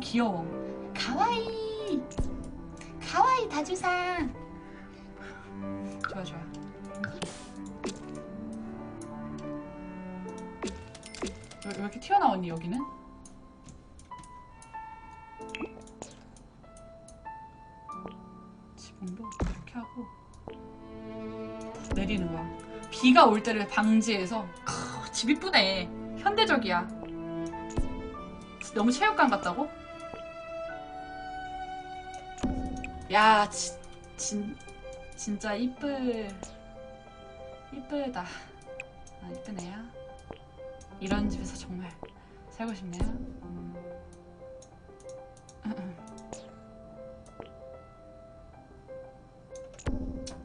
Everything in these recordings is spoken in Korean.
귀여워. 가와이. 가와이 다주상. 좋아 좋아. 왜, 왜 이렇게 튀어나왔니 여기는? 지붕도 이렇게 하고 내리는 거야. 비가 올 때를 방지해서 크, 집 이쁘네. 현대적이야. 너무 체육관 같다고? 야, 진, 진, 진짜 이쁘, 이쁘다. 아, 이쁘네요. 이런 집에서 정말 살고 싶네요. 음.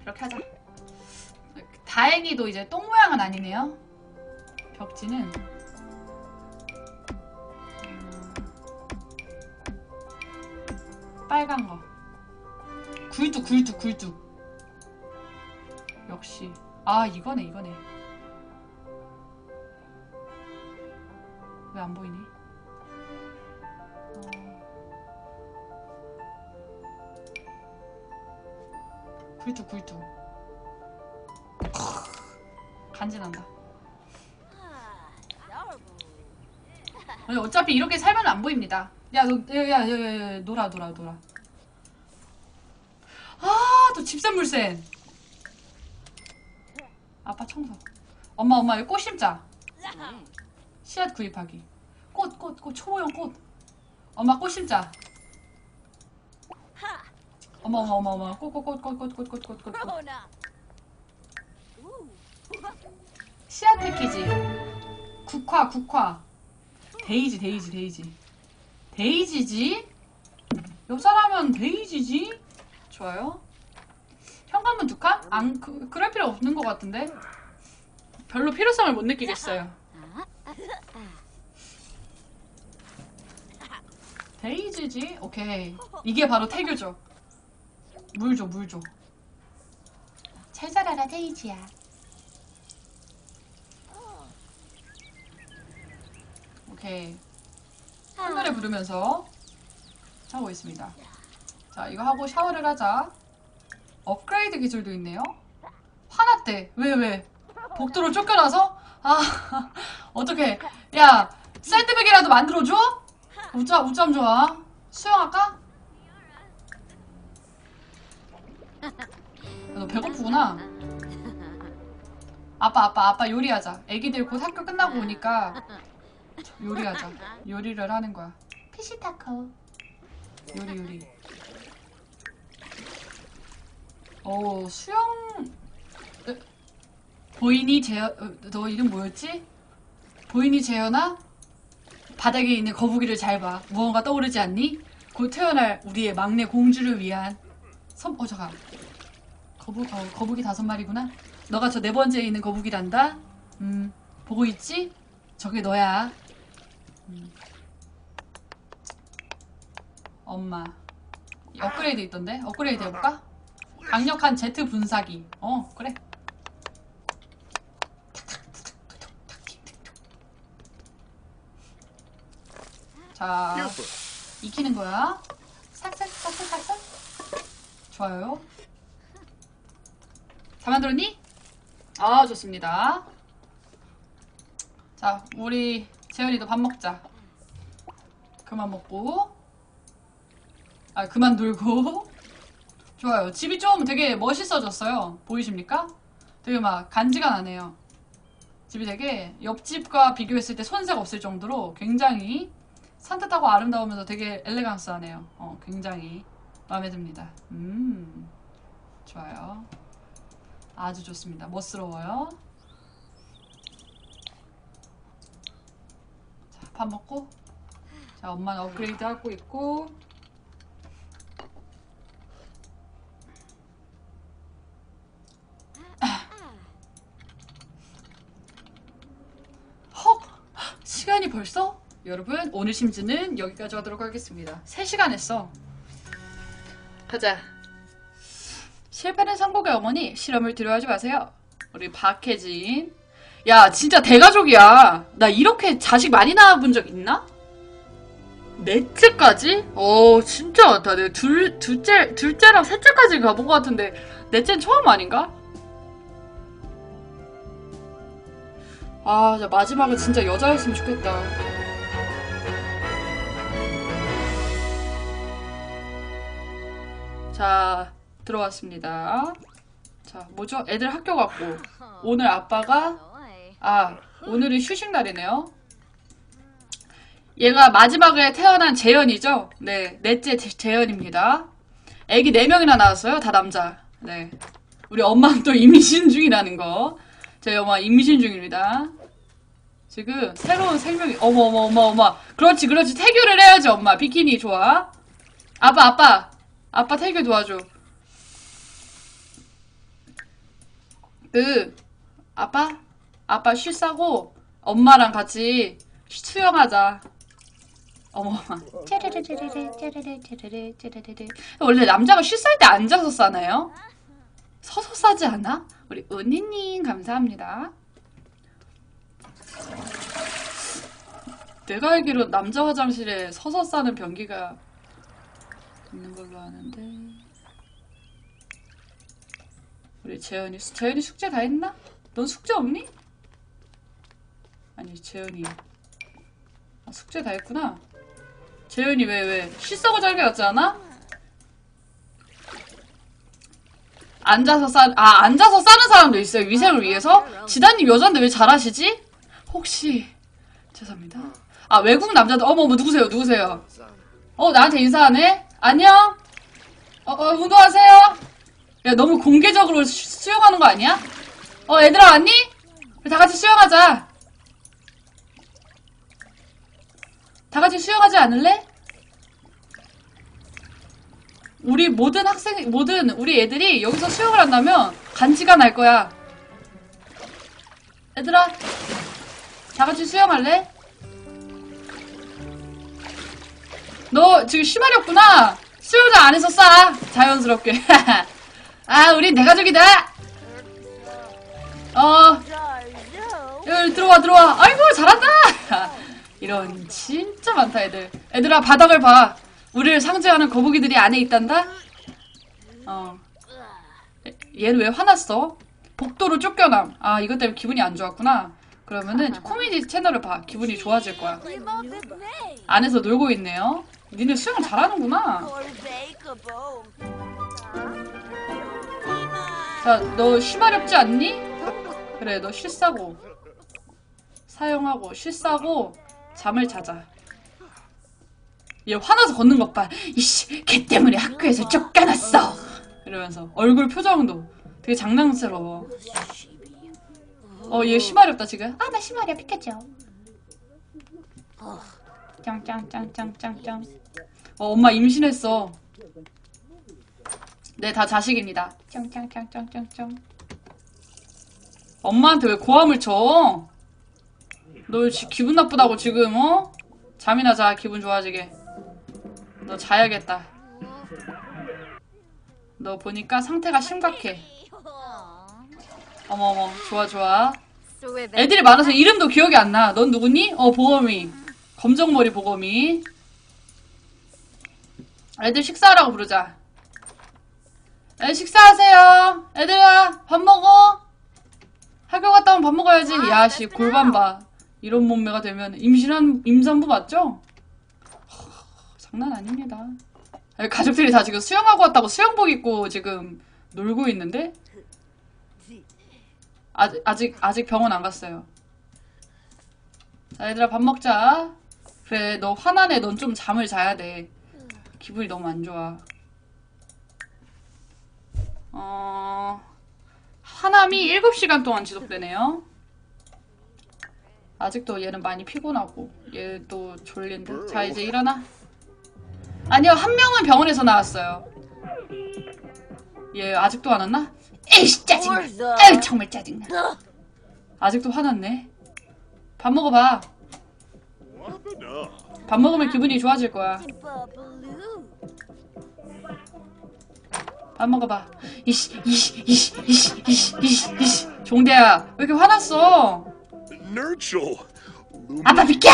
그렇게 하자. 다행히도 이제 똥 모양은 아니네요. 벽지는 음, 빨간 거. 굴뚝 굴뚝 굴뚝. 역시 아 이거네 이거네. 왜 안 보이니? 어. 굴뚝 굴뚝. 간지난다. 어차피 이렇게 살면 안 보입니다. 야, 너, 야, 야, 야, 야, 야, 놀아, 놀아, 놀아. 집샘물센. 아빠 청소. 엄마, 엄마, 여기 꽃 심자. 씨앗 구입하기. 꽃, 꽃, 꽃, 초보용 꽃. 엄마, 꽃 심자. 어머, 어머, 어머, 어머. 꽃, 꽃, 꽃, 꽃, 꽃, 꽃, 꽃, 꽃, 꽃. 씨앗 패키지. 국화, 국화. 데이지, 데이지, 데이지. 데이지지? 옆 사람은 데이지지? 좋아요. 현관문 두 칸? 안, 그, 그럴 필요 없는 것 같은데? 별로 필요성을 못 느끼겠어요. 데이지지? 오케이. 이게 바로 태교죠. 물 줘, 물 줘. 잘 자라라, 데이지야. 오케이. 한 노래 부르면서 하고 있습니다. 자, 이거 하고 샤워를 하자. 업그레이드 기술도 있네요. 화났대. 왜, 왜? 복도로 쫓겨나서? 아, 어떡해. 야, 샌드백이라도 만들어줘? 우짜, 우짬 좋아. 수영할까? 너 배고프구나. 아빠, 아빠, 아빠 요리하자. 애기들 곧 학교 끝나고 오니까 요리하자. 요리를 하는 거야. 피시타코. 요리 요리. 어 수영. 에, 보이니 재현? 어, 너 이름 뭐였지? 보이니 재현아? 바닥에 있는 거북이를 잘 봐. 무언가 떠오르지 않니? 곧 태어날 우리의 막내 공주를 위한 선. 어 잠깐. 거북 어, 거북이 다섯 마리구나. 너가 저 네 번째에 있는 거북이란다. 음 보고 있지? 저게 너야. 엄마 업그레이드 있던데 업그레이드 해볼까? 강력한 제트 분사기. 어 그래. 자 익히는 거야. 싹싹싹싹싹 좋아요. 잘 만들었니? 아 좋습니다. 자 우리 재현이도 밥 먹자. 그만 먹고. 아 그만 놀고 좋아요. 집이 좀 되게 멋있어졌어요. 보이십니까? 되게 막 간지가 나네요. 집이 되게 옆집과 비교했을 때 손색 없을 정도로 굉장히 산뜻하고 아름다우면서 되게 엘레강스하네요. 어 굉장히 마음에 듭니다. 음 좋아요. 아주 좋습니다. 멋스러워요. 자 밥 먹고. 자, 엄마는 업그레이드 하고 있고. 헉! 시간이 벌써? 여러분, 오늘 심즈는 여기까지 하도록 하겠습니다. 3시간 했어. 가자. 실패는 성공의 어머니, 실험을 두려워하지 마세요. 우리 박혜진. 야, 진짜 대가족이야. 나 이렇게 자식 많이 낳아본 적 있나? 넷째까지? 어 진짜 많다. 내가 둘 둘째 둘째랑 셋째까지 가본 것 같은데 넷째는 처음 아닌가? 아, 자, 마지막은 진짜 여자였으면 좋겠다. 자, 들어왔습니다. 자, 뭐죠? 애들 학교 갔고 오늘 아빠가 아, 오늘은 휴식 날이네요. 얘가 마지막에 태어난 재현이죠? 네, 넷째 재- 재현입니다. 애기 4명이나 나왔어요. 다 남자. 네. 우리 엄마는 또 임신 중이라는 거. 저희 엄마 임신 중입니다. 지금 새로운 생명이, 어머, 어머, 어머, 어머. 그렇지, 그렇지. 태교를 해야지, 엄마. 비키니 좋아. 아빠, 아빠. 아빠 태교 도와줘. 그, 아빠? 아빠 쉬 싸고 엄마랑 같이 수영하자. 어머. 짜르르르르, 짜르르, 짜르르, 짜르르르. 원래 남자가 쉬쌀때 앉아서 싸나요? 서서 싸지 않아? 우리 은희님 감사합니다. 내가 알기로 남자 화장실에 서서 싸는 변기가 있는 걸로 아는데. 우리 재현이, 재현이 숙제 다 했나? 넌 숙제 없니? 아니, 재현이. 아, 숙제 다 했구나. 재현이 왜, 왜? 쉬싸고 잘게 같지 않아? 앉아서 싸, 아, 앉아서 싸는 사람도 있어요. 위생을 위해서? 지단님 여잔데 왜 잘하시지? 혹시, 죄송합니다. 아, 외국 남자들, 어머, 어머, 누구세요? 누구세요? 어, 나한테 인사하네? 안녕? 어, 어, 운동하세요? 야, 너무 공개적으로 수, 수영하는 거 아니야? 어, 얘들아, 왔니? 다 같이 수영하자. 다 같이 수영하지 않을래? 우리 모든 학생, 모든 우리 애들이 여기서 수영을 한다면 간지가 날 거야. 얘들아, 다 같이 수영할래? 너 지금 쉬마렸구나. 수영장 안에서 싸. 자연스럽게. 아, 우린 내 가족이다. 어, 여기 들어와, 들어와. 아이고, 잘한다. 이런 진짜 많다, 애들. 애들아, 바닥을 봐. 우리를 상징하는 거북이들이 안에 있단다? 어. 에, 얘는 왜 화났어? 복도로 쫓겨남. 아, 이것 때문에 기분이 안 좋았구나. 그러면은 코미디 채널을 봐. 기분이 좋아질 거야. 안에서 놀고 있네요. 니네 수영 잘하는구나. 자, 너 쉬마렵지 않니? 그래, 너 쉬 싸고. 사용하고, 쉬 싸고, 잠을 자자. 얘 화나서 걷는 것 봐. 이씨, 걔 때문에 학교에서 쫓겨났어! 이러면서. 얼굴 표정도 되게 장난스러워. 어, 얘 쉬마렵다, 지금. 아, 나 쉬마렵, 피카츄. 짱짱짱짱짱짱. 어, 엄마 임신했어. 네, 다 자식입니다. 짱짱짱짱짱짱. 엄마한테 왜 고함을 쳐? 너 지, 기분 나쁘다고 지금, 어? 잠이나 자, 기분 좋아지게. 너 자야겠다. 너 보니까 상태가 심각해. 어머 어머, 좋아, 좋아. 애들이 많아서 이름도 기억이 안 나. 넌 누구니? 어, 보검이. 검정머리 보검이. 애들 식사하라고 부르자. 애 식사하세요. 애들아, 밥 먹어. 학교 갔다 오면 밥 먹어야지. 야, 씨, 골반 봐. 이런 몸매가 되면 임신한 임산부 맞죠? 허, 장난 아닙니다. 가족들이 다 지금 수영하고 왔다고 수영복 입고 지금 놀고 있는데? 아직, 아직, 아직 병원 안 갔어요. 자, 얘들아, 밥 먹자. 그래, 너 화나네. 넌 좀 잠을 자야 돼. 기분이 너무 안 좋아. 어, 화남이 7시간 동안 지속되네요. 아직도 얘는 많이 피곤하고, 얘도 졸린데. 자, 이제 일어나. 아니요, 한 명은 병원에서 나왔어요. 얘 아직도 안 왔나? 에이씨, 짜증나. 에이, 정말 짜증나. 아직도 화났네. 밥 먹어봐. 밥 먹으면 기분이 좋아질 거야. 밥 먹어봐. 이씨, 이씨, 이씨, 이씨, 이씨, 이씨, 이씨. 종대야, 왜 이렇게 화났어? 아빠 비켜!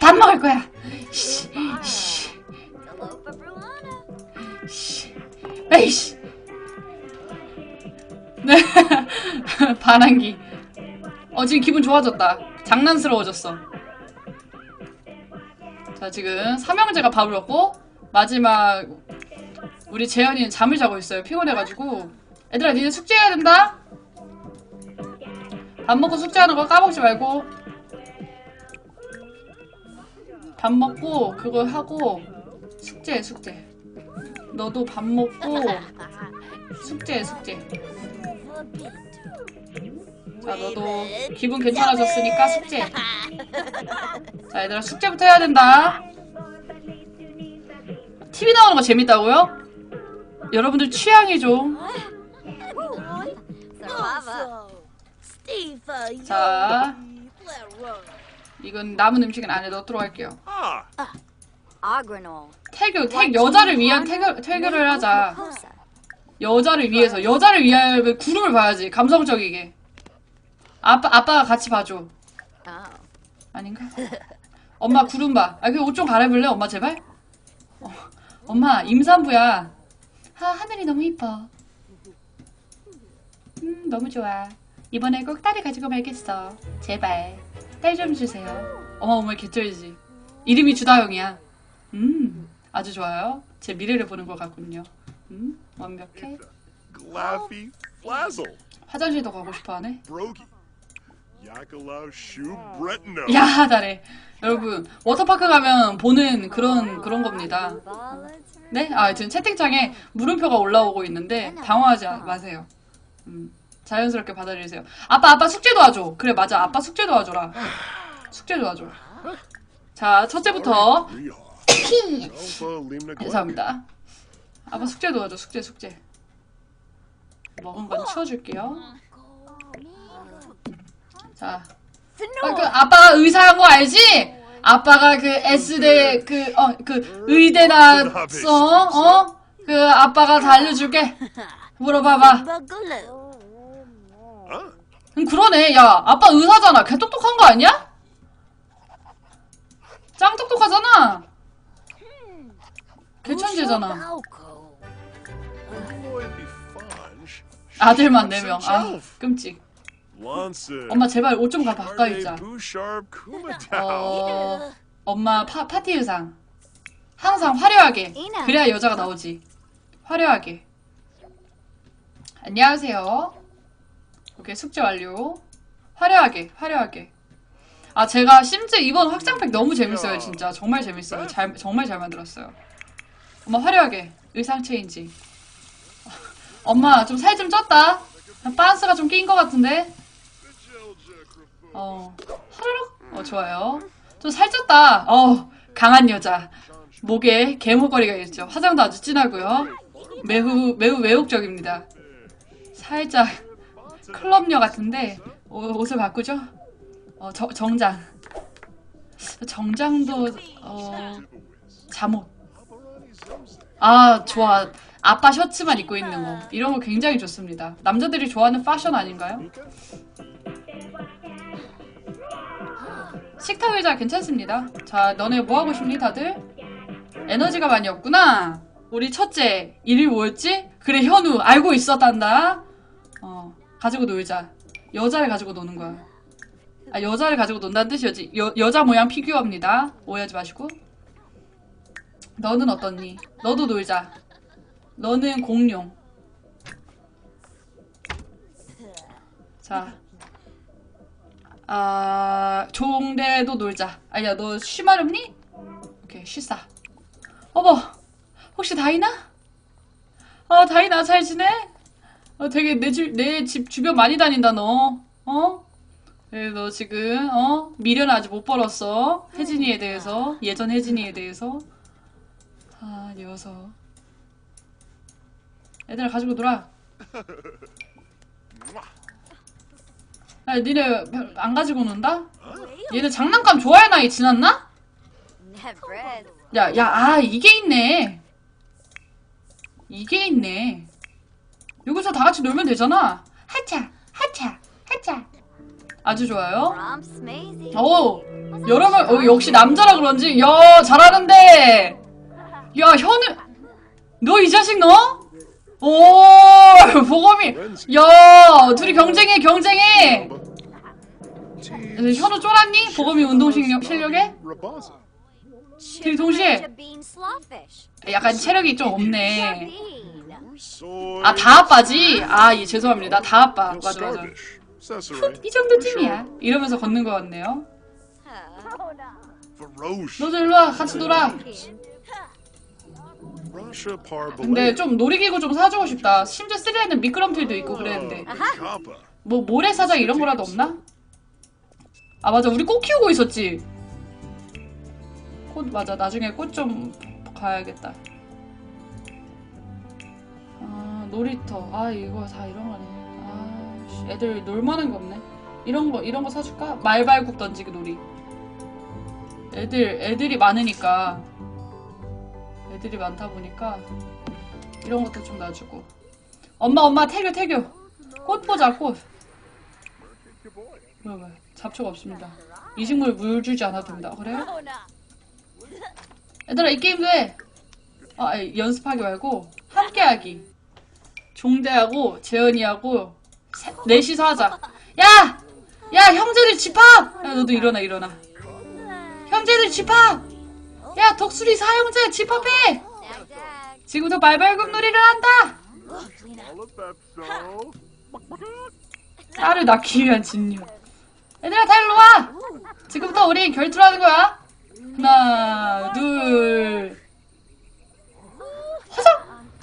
밥 먹을 거야. 씨, 씨, Hello for Bruana. 씨. 에이씨. 네. 반항기. 어, 지금 기분 좋아졌다. 장난스러워졌어. 자, 지금 삼형제가 밥을 먹고, 마지막, 우리 재현이는 잠을 자고 있어요. 피곤해가지고. 얘들아, 니네 숙제해야 된다? 밥 먹고 숙제하는 거 까먹지 말고. 밥 먹고, 그거 하고, 숙제해, 숙제. 너도 밥 먹고, 숙제해, 숙제. 자, 너도 기분 괜찮아졌으니까 숙제. 자, 얘들아, 숙제부터 해야 된다. TV 나오는 거 재밌다고요? 여러분들 취향이 좀. Sarava. Steve, 자. 이건 남은 음식은 안에 넣도록 할게요. 태교, 태, 여자를 위한 태교, 태교를 하자. 여자를 위해서. 여자를 위하여 구름을 봐야지. 감성적이게. 아빠, 아빠가 같이 봐줘. Oh. 아닌가? 엄마 구름 봐. 아, 그 옷 좀 갈아입을래? 엄마 제발? 어, 엄마 임산부야. 아, 하늘이 너무 이뻐. 음, 너무 좋아. 이번에 꼭 딸을 가지고 말겠어. 제발. 딸 좀 주세요. 어머, 어머, 개쩔지. 이름이 주다영이야. 음, 아주 좋아요. 제 미래를 보는 것 같군요. 음, 완벽해. Glaffy Flazzle. 화장실도 가고 싶어 하네. Brogy. Bretno. 야, 잘해. 여러분, 워터파크 가면 보는 그런, 그런 겁니다. 네? 아, 지금 채팅창에 물음표가 올라오고 있는데 당황하지 마세요. 음, 자연스럽게 받아들이세요. 아빠, 아빠 숙제 도와줘. 그래, 맞아. 아빠 숙제 도와줘라. 숙제 도와줘. 자, 첫째부터 Limna 감사합니다. 아빠 숙제 도와줘. 숙제, 숙제. 먹은 건 치워줄게요. 자, 아, 그 아빠가 의사한 거 알지? 아빠가 그 S대 그 어 그 의대 나왔어 어? 그 아빠가 다 알려줄게. 물어봐봐. 음, 그러네. 야, 아빠 의사잖아. 개 똑똑한 거 아니야? 짱 똑똑하잖아. 개천재잖아. 아들만 네 명. 아, 끔찍. 엄마 제발 옷 좀가 바꿔 입자. Bouchard Kumatao. 어, 엄마 파, 파티 의상. 항상 화려하게. 그래야 여자가 나오지. 화려하게. 안녕하세요. 오케이, 숙제 완료. 화려하게, 화려하게. 아, 제가 심즈 이번 확장팩 너무 재밌어요, 진짜. 정말 재밌어요. 잘, 정말 잘 만들었어요. 엄마 화려하게. 의상 체인지. 엄마, 좀 살 좀 쪘다. 빤스가 좀 낀 것 같은데. 어, 하르륵. 어, 좋아요. 좀 살쪘다. 어, 강한 여자. 목에 개목걸이가 있죠. 화장도 아주 진하고요. 매우, 매우 외국적입니다. 살짝 클럽녀 같은데, 옷- 옷을 바꾸죠? 어, 저- 정장. 정장도, 어, 잠옷. 아, 좋아. 아빠 셔츠만 입고 있는 거. 이런 거 굉장히 좋습니다. 남자들이 좋아하는 패션 아닌가요? 식탁 의자 괜찮습니다. 자, 너네 뭐 하고 싶니, 다들? 에너지가 많이 없구나. 우리 첫째, 이름이 뭐였지? 그래, 현우. 알고 있었단다. 어, 가지고 놀자. 여자를 가지고 노는 거야. 아, 여자를 가지고 논다는 뜻이었지. 여, 여자 모양 피규어입니다. 오해하지 마시고. 너는 어떻니? 너도 놀자. 너는 공룡. 자. 아, 종대도 놀자. 아니야, 너 쉬마렵니? 오케이, 쉬싸. 어머, 혹시 다이나? 아, 다이나 잘 지내? 어, 되게 내 집, 내 집 주변 많이 다닌다, 너. 어? 그래, 너 지금, 어? 미련 아직 못 벌었어. 혜진이에 대해서. 예전 혜진이에 대해서. 아, 녀석. 애들 가지고 놀아. 야, 니네 별- 안 가지고 논다? 얘네 장난감 좋아할 나이 지났나? 야, 야, 아, 이게 있네. 이게 있네. 여기서 다 같이 놀면 되잖아. 하차, 하차, 하차. 아주 좋아요. 오, 여러분 어, 역시 남자라 그런지 야 잘하는데 야 현우 너 이 자식 너? 오 보검이 야 둘이 경쟁해 경쟁해 현우 쫄았니? 보검이 운동 실력, 실력에? 둘이 동시에. 약간 체력이 좀 없네. 아 다 아빠지? 아 예 죄송합니다 다 아빠 맞아 맞아. Caesare. 이 정도쯤이야 이러면서 걷는 것 같네요 Feroce. 너도 일로와 같이 놀아. 근데 좀 놀이기구 좀 사주고 싶다. 심지어 3에는 미끄럼틀도 있고 그랬는데. 뭐 모래사장 이런 거라도 없나? 아 맞아. 우리 꽃 키우고 있었지. 꽃 맞아. 나중에 꽃 좀 가야겠다. 아 놀이터. 아 이거 다 이런 거네 아 씨, 애들 놀만한 게 없네. 이런 거 이런 거 사줄까? 말발굽 던지기 놀이. 애들 애들이 많으니까 애들이 많다 보니까 이런 것도 좀 놔주고. 엄마 엄마 태교 태교. 꽃 보자 꽃. 뭐야 뭐야. 잡초가 없습니다. 이 식물 물 주지 않아도 됩니다. 그래? 얘들아 이 게임도 해. 아, 아니, 연습하기 말고 함께 하기. 종대하고 재현이하고 세- 넷이서 하자. 야! 야 형제들 집합! 야 너도 일어나 일어나. 형제들 집합! 야 덕수리 사형제 집합해! 지금부터 말발굽 놀이를 한다! 딸을 낳기 위한 진료. 얘들아, 다 일로 와! 지금부터 우리 결투를 하는 거야. 하나, 둘. 허성!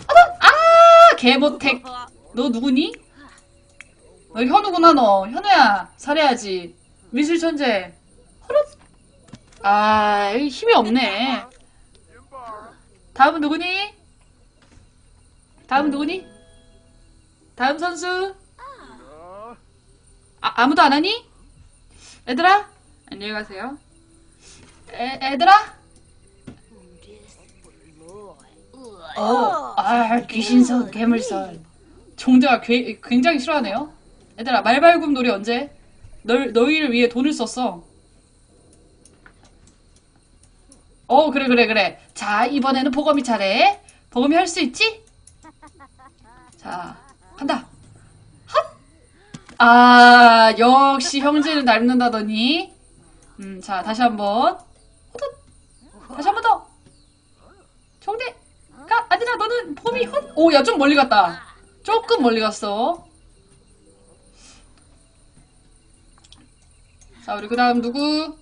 허성! 아! 개모택. 너 누구니? 너 현우구나, 너. 현우야, 잘해야지. 미술 천재. 허릇! 아, 이 힘이 없네. 다음은 누구니? 다음은 누구니? 다음 선수. 아, 아무도 안 하니? 얘들아? 안녕히 가세요. 애, 애들아? 어, 아, 귀신선, 괴물선. 종대가 괴- 굉장히 싫어하네요. 얘들아, 말발굽 놀이 언제? 널, 너희를 위해 돈을 썼어. 어, 그래, 그래, 그래. 자, 이번에는 보검이 차례. 보검이 할 수 있지? 자, 간다. 아, 역시 형제는 닮는다더니. 음, 자, 다시 한 번. 호두. 다시 한번 더. 정대. 가, 아니라 너는 봄이 헛. 오, 야, 좀 멀리 갔다. 조금 멀리 갔어. 자, 우리 그 다음 누구?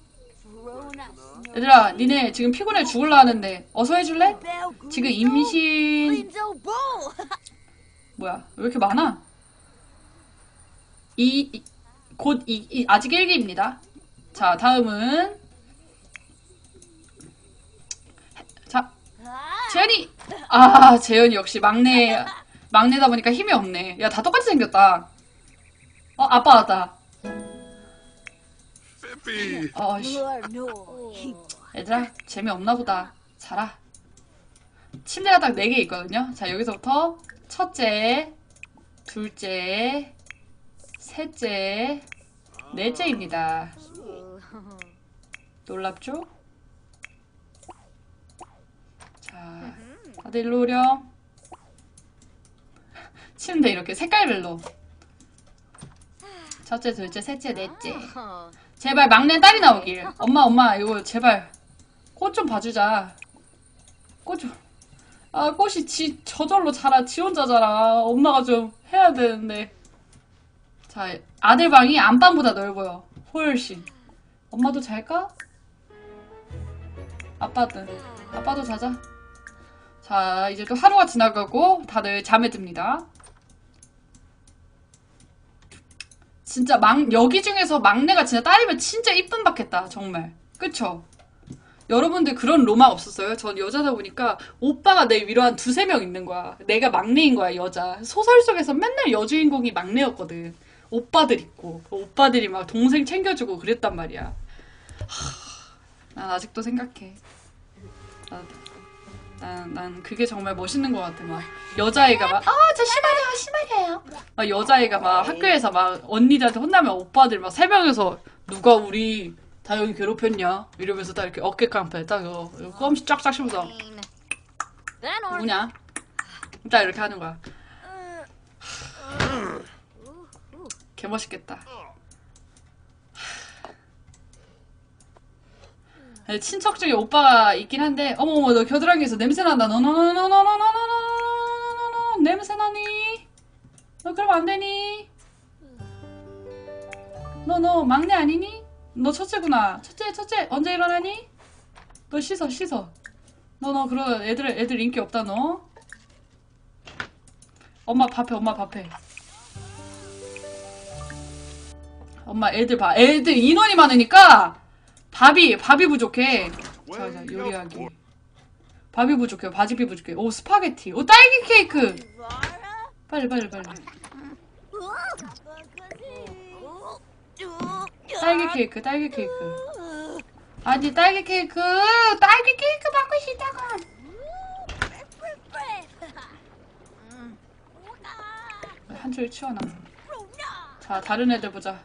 얘들아, 니네 지금 피곤해 죽을라 하는데, 어서 해줄래? 지금 임신. 뭐야, 왜 이렇게 많아? 이, 이- 곧, 이, 이- 아직 1기입니다. 자, 다음은. 자, 재현이! 아, 재현이 역시 막내, 막내다 보니까 힘이 없네. 야, 다 똑같이 생겼다. 어, 아빠 왔다. Fippy. 어, 씨. 얘들아, 재미없나 보다. 자라. 침대가 딱 4개 있거든요. 자, 여기서부터 첫째, 둘째, 셋째, 넷째입니다. 놀랍죠? 자, 다들 일로 오렴. 침대 이렇게 색깔별로. 첫째, 둘째, 셋째, 넷째. 제발 막내 딸이 나오길. 엄마, 엄마, 이거 제발 꽃 좀 봐주자. 꽃 좀. 아, 꽃이 지, 저절로 자라, 지 혼자 자라. 엄마가 좀 해야 되는데. 자, 아들 방이 안방보다 넓어요. 훨씬. 엄마도 잘까? 아빠든. 아빠도 자자. 자, 이제 또 하루가 지나가고 다들 잠에 듭니다. 진짜 막, 여기 중에서 막내가 진짜 딸이면 진짜 이쁨 받겠다, 정말. 그쵸? 여러분들 그런 로망 없었어요? 전 여자다 보니까 오빠가 내 위로 한 두세 명 있는 거야. 내가 막내인 거야, 여자. 소설 속에서 맨날 여주인공이 막내였거든. 오빠들 있고, 그 오빠들이 막 동생 챙겨주고 그랬단 말이야. 하, 난 아직도 생각해. 나, 난, 난 그게 정말 멋있는 것 같아. 막 여자애가 막, 아, 저 심하게요, 심하게요. 막 여자애가 막 학교에서 막 언니들한테 혼나면 오빠들 막세 명에서 누가 우리 다 여기 괴롭혔냐? 이러면서 딱 이렇게 어깨 깡패 딱 이거 이거 껌 쫙쫙 씹어서 or 누구냐? 딱 이렇게 하는 거야. 개 멋있겠다. 아니, 친척 중에 오빠가 있긴 한데 어머머 너 겨드랑이에서 냄새 난다 너너너너너너너너너너너너너너 냄새 나니? 너 그러면 안 되니? 너 너 막내 아니니? 너 첫째구나 첫째 첫째 언제 일어나니? 너 씻어 씻어 너 너 그런 애들 애들 인기 없다 너 엄마 밥해 엄마 밥해 엄마 애들 봐 애들 인원이 많으니까 밥이 밥이 부족해. 자, 자 요리하기. 밥이 부족해요. 바지비 부족해. 오 스파게티. 오 딸기 케이크. 빨리 빨리 빨리. 딸기 케이크 딸기 케이크. 아니 딸기 케이크. 딸기 케이크 먹고 싶다고 한줄 치워놔. 자 다른 애들 보자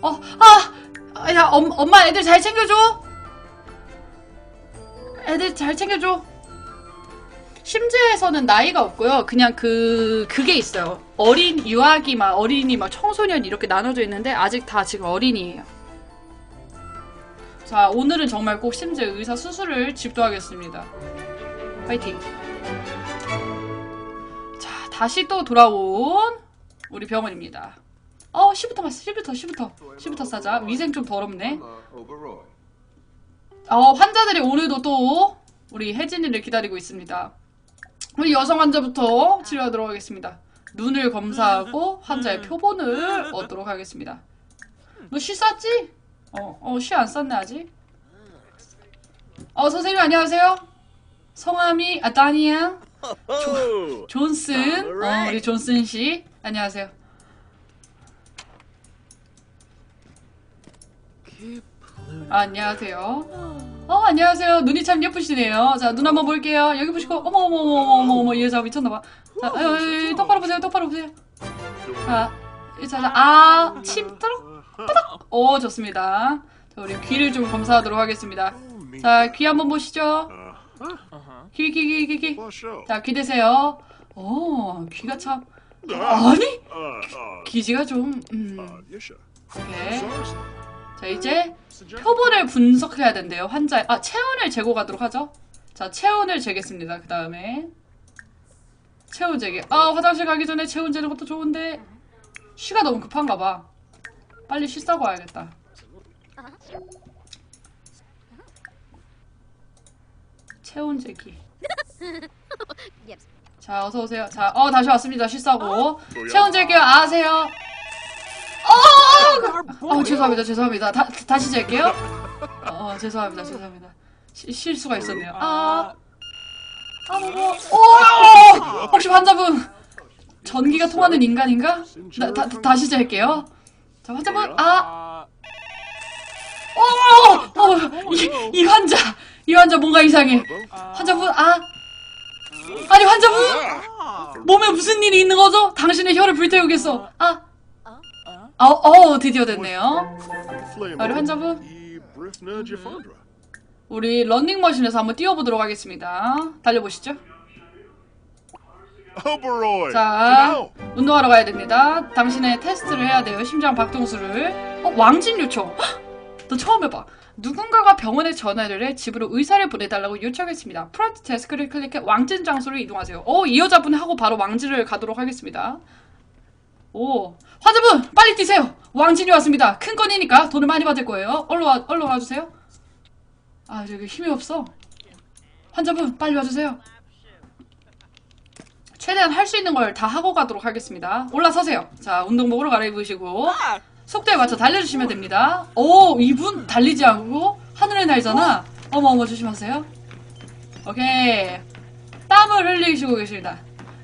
어, 아! 야, 엄, 엄마 애들 잘 챙겨줘! 애들 잘 챙겨줘! 심즈에서는 나이가 없고요. 그냥 그, 그게 있어요. 어린, 유아기, 막, 어린이, 막, 청소년 이렇게 나눠져 있는데, 아직 다 지금 어린이에요. 자, 오늘은 정말 꼭 심즈 의사 수술을 집도하겠습니다. 파이팅! 자, 다시 또 돌아온 우리 병원입니다. 어, 시부터 봤어. 시부터, 시부터. 시부터 싸자. 위생 좀 더럽네. 어, 환자들이 오늘도 또 우리 혜진이를 기다리고 있습니다. 우리 여성 환자부터 치료하도록 하겠습니다. 눈을 검사하고 환자의 표본을 얻도록 하겠습니다. 너 시 쌌지? 어, 어, 시 안 쌌네, 아직. 어, 선생님 안녕하세요. 성함이, 아, Oh, 존슨. 어, 우리 존슨 씨. 안녕하세요. 아, 안녕하세요. 어, 안녕하세요. 눈이 참 예쁘시네요. 자, 눈 한번 볼게요. 여기 보시고, 어머, 어머, 어머, 어머, 어머, 어머, 이 여자 미쳤나봐. 자, 아유, 아유, 똑바로 보세요, 똑바로 보세요. 자, 자, 자, 아, 침, 떠럭, 떠럭. 오, 좋습니다. 자, 우리 귀를 좀 검사하도록 하겠습니다. 자, 귀 한번 보시죠. 귀, 귀, 귀, 귀, 귀. 자, 귀 대세요. 오, 귀가 참. 아니? uh, uh, 귀지가 좀, 음. 오케이. 자, 이제. 표본을 분석해야 된대요. 환자의, 아, 체온을 재고가도록 하죠. 자, 체온을 재겠습니다. 그 다음에. 체온 재기. 아, 화장실 가기 전에 체온 재는 것도 좋은데, 쉬가 너무 급한가 봐. 빨리 쉬 싸고 와야겠다. 체온 재기. 자, 어서 오세요. 자, 어, 다시 왔습니다. 쉬 싸고. 뭐야? 체온 잴게요. 아세요? 어, 어, 죄송합니다. 죄송합니다. 다, 다시 잴게요. 어, 어, 죄송합니다. 죄송합니다. 시, 실수가 있었네요. 아, 아, 너무, 오! 혹시 환자분, 전기가 통하는 인간인가? 나, 다, 다시 잴게요. 자, 환자분, 아, 어, 어, 이, 이 환자, 이 환자 뭔가 이상해. 환자분, 아, 아니, 환자분! 몸에 무슨 일이 있는 거죠? 당신의 혀를 불태우겠어. 아, 어, 어, 드디어 됐네요. Flame 우리 환자분. 우리 런닝머신에서 한번 뛰어보도록 하겠습니다. 달려보시죠. 자, 운동하러 가야 됩니다. 당신의 테스트를 해야 돼요. 심장 박동수를. 어, 왕진 요청. 헉! 너 처음 해봐. 누군가가 병원에 전화를 해 집으로 의사를 보내달라고 요청했습니다. 프론트 데스크를 클릭해 왕진 장소로 이동하세요. 어, 이 여자분 하고 바로 왕진을 가도록 하겠습니다. 오, 환자분 빨리 뛰세요. 왕진이 왔습니다. 큰 건이니까 돈을 많이 받을 거예요. 얼른 와, 얼른 와주세요. 아, 저기 힘이 없어. 환자분 빨리 와주세요. 최대한 할 수 있는 걸 다 하고 가도록 하겠습니다. 올라서세요. 자, 운동복으로 갈아입으시고 속도에 맞춰 달려주시면 됩니다. 오, 이분 달리지 않고 하늘에 날잖아. 어머 어머 조심하세요. 오케이. 땀을 흘리시고 계십니다.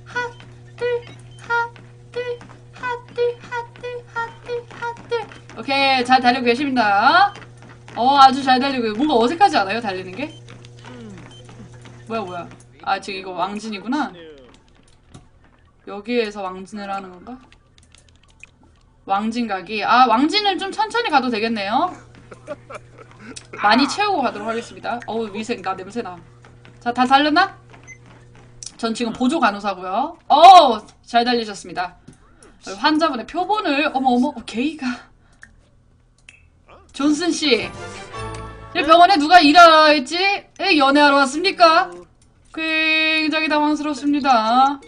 하들 하들 하들 하들 하들 하들. 오케이 잘 달리고 계십니다. 어 아주 잘 달리고 뭔가 어색하지 않아요 달리는 게? 뭐야 뭐야? 아 지금 이거 왕진이구나. 여기에서 왕진을 하는 건가? 왕진 가기. 아, 왕진은 좀 천천히 가도 되겠네요. 많이 채우고 가도록 하겠습니다. 어우 위생 나 냄새 나. 자 다 달렸나? 전 지금 보조 간호사고요. 어우 잘 달리셨습니다. 환자분의 표본을 어머 어머 어, 게이가 존슨 씨. 이 병원에 누가 일하했지? 에, 연애하러 왔습니까? 굉장히 당황스럽습니다.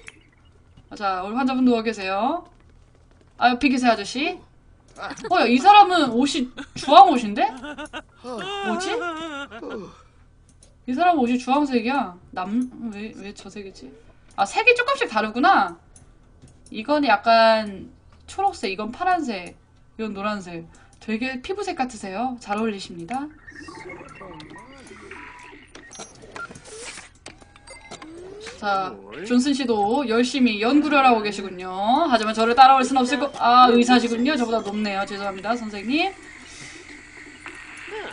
자, 우리 환자분 누워 계세요. 아, 옆에 계세요, 아저씨. 어, 야, 이 사람은 옷이 주황 옷인데? 뭐지? 이 사람 옷이 주황색이야. 남, 왜, 왜 저 색이지? 아, 색이 조금씩 다르구나. 이건 약간 초록색, 이건 파란색, 이건 노란색. 되게 피부색 같으세요. 잘 어울리십니다. 자, 존슨 씨도 열심히 연구를 하고 계시군요. 하지만 저를 따라올 순 없을 거. 아, 의사시군요. 저보다 높네요. 죄송합니다, 선생님.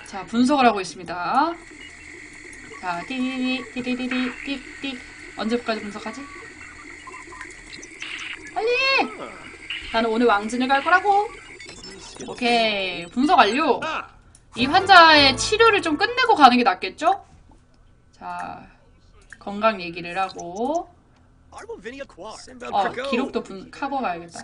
자, 분석을 하고 있습니다. 자, 띠디디, 띠디디디, 띠띠. 언제까지 분석하지? 빨리! 나는 오늘 왕진을 갈 거라고. 오케이, 분석 완료. 이 환자의 치료를 좀 끝내고 가는 게 낫겠죠? 자, 건강 얘기를 하고. 어, 기록도 분, 카고 가야겠다.